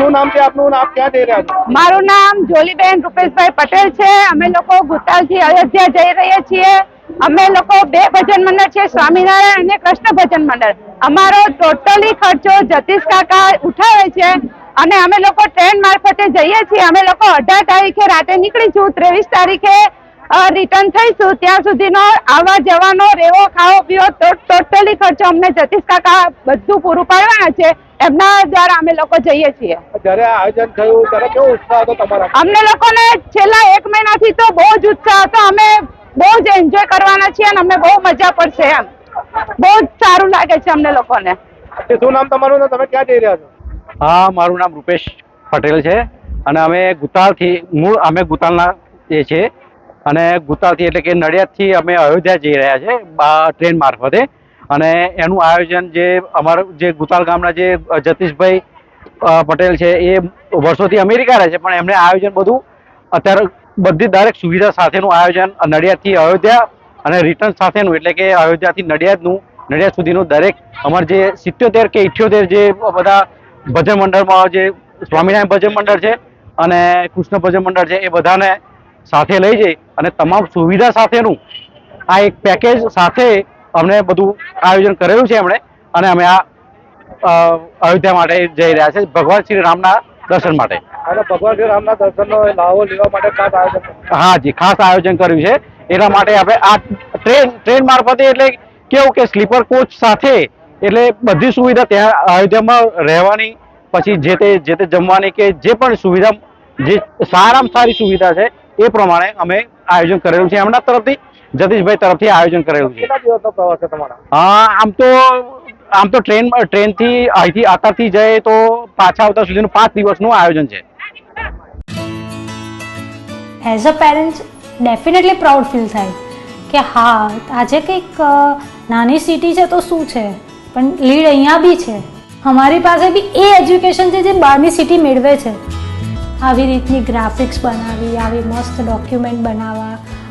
શું નામ છે આપનું? આપ ક્યાં જઈ રહ્યા છો? મારું નામ જોલીબેન રૂપેશભાઈ પટેલ છે. અમે લોકો ગુતાલથી અયોધ્યા જઈ રહ્યા છીએ. અમે લોકો બે ભજન મંડળ છે, સ્વામિનારાયણ અને કૃષ્ણ ભજન મંડળ. અમારો ટોટલી ખર્ચો જતીશ કાકા ઉઠાવે છે અને અમે લોકો ટ્રેન મારફતે જઈએ છીએ. અમે લોકો અઢાર તારીખે રાતે નીકળીશું ત્રેવીસ તારીખે રિટર્ન થઈશું ત્યાં સુધીનો આવવા જવાનો રહેવો ખાવો, પીવો ટોટલી ખર્ચો અમને જતીશ કાકા બધું પૂરું પાડવાના છે. એમના દ્વારા અમે લોકો જઈએ છીએ. જ્યારે આયોજન થયું ત્યારે કેવો ઉત્સાહ હતો તમારા? અમને લોકોને છેલ્લા એક મહિનાથી તો બહુ જ ઉત્સાહ હતો. અમે બહુ જ એન્જોય કરવાના છીએ અને અમને બહુ મજા પડશે એમ. બહુ જ સારું લાગે છે અમને લોકોને. તે શું નામ તમારું તમે ક્યાં જઈ રહ્યા છો? હા મારું નામ રૂપેશ પટેલ છે અને અમે ગુતાલથી મૂળ અમે ગુતાલના એ છે અને ગુતાલથી એટલે કે નડિયાદથી અમે અયોધ્યા જઈ રહ્યા છે ટ્રેન મારફતે. અને એનું આયોજન જે અમારું જે ગુતાલ ગામના જે જતીશભાઈ પટેલ છે, એ વર્ષોથી અમેરિકા રહે છે, પણ એમણે આયોજન બધું અત્યારે બધી દરેક સુવિધા સાથેનું આયોજન નડિયાદથી અયોધ્યા અને રિટર્ન સાથેનું, એટલે કે અયોધ્યાથી નડિયાદનું, નડિયાદ સુધીનું દરેક અમારે જે સિત્યોતેર કે ઇઠ્યોતેર જે બધા ભજન મંડળમાં જે સ્વામિનારાયણ ભજન મંડળ છે અને કૃષ્ણ ભજન મંડળ છે, એ બધાને સાથે લઈ જઈ અને તમામ સુવિધા સાથેનું આ એક પેકેજ સાથે અમને બધું આયોજન કરેલું છે એમણે અને અમે આ અયોધ્યા માટે જઈ રહ્યા છે ભગવાન શ્રી રામના દર્શન માટે. ભગવાન શ્રી રામના દર્શનનો લાવો લેવા માટે ખાસ આયોજન હા જી ખાસ આયોજન કર્યું છે. એના માટે આપણે આ ટ્રેન ટ્રેન મારફતે એટલે કેવું કે સ્લીપર કોચ સાથે એટલે બધી સુવિધા ત્યાં અયોધ્યામાં રહેવાની પછી જે તે જે તે જમવાની કે જે પણ સુવિધા જે સારામાં સારી સુવિધા છે એ પ્રમાણે અમે આયોજન કરેલું છે એમના તરફથી. જતીશભાઈ તરફથી આયોજન કરેલું છે. કેટલા દિવસનો પ્રવાસ છે તમારા? હા આમ તો આમ તો ટ્રેન ટ્રેનથી અહીંથી અત્યારથી જાય તો પાછા આવતા સુધીનું પાંચ દિવસનું આયોજન છે. As a parents definitely proud feel થાય કે હા આજે કંઈક નાની સિટી છે તો શું છે? પણ લીડ અહીંયા બી છે. અમારી પાસે બી એ એજ્યુકેશન છે જે બહારની સિટી મેળવે છે. આવી રીતની ગ્રાફિક્સ બનાવી આવી મસ્ત ડોક્યુમેન્ટ બનાવવા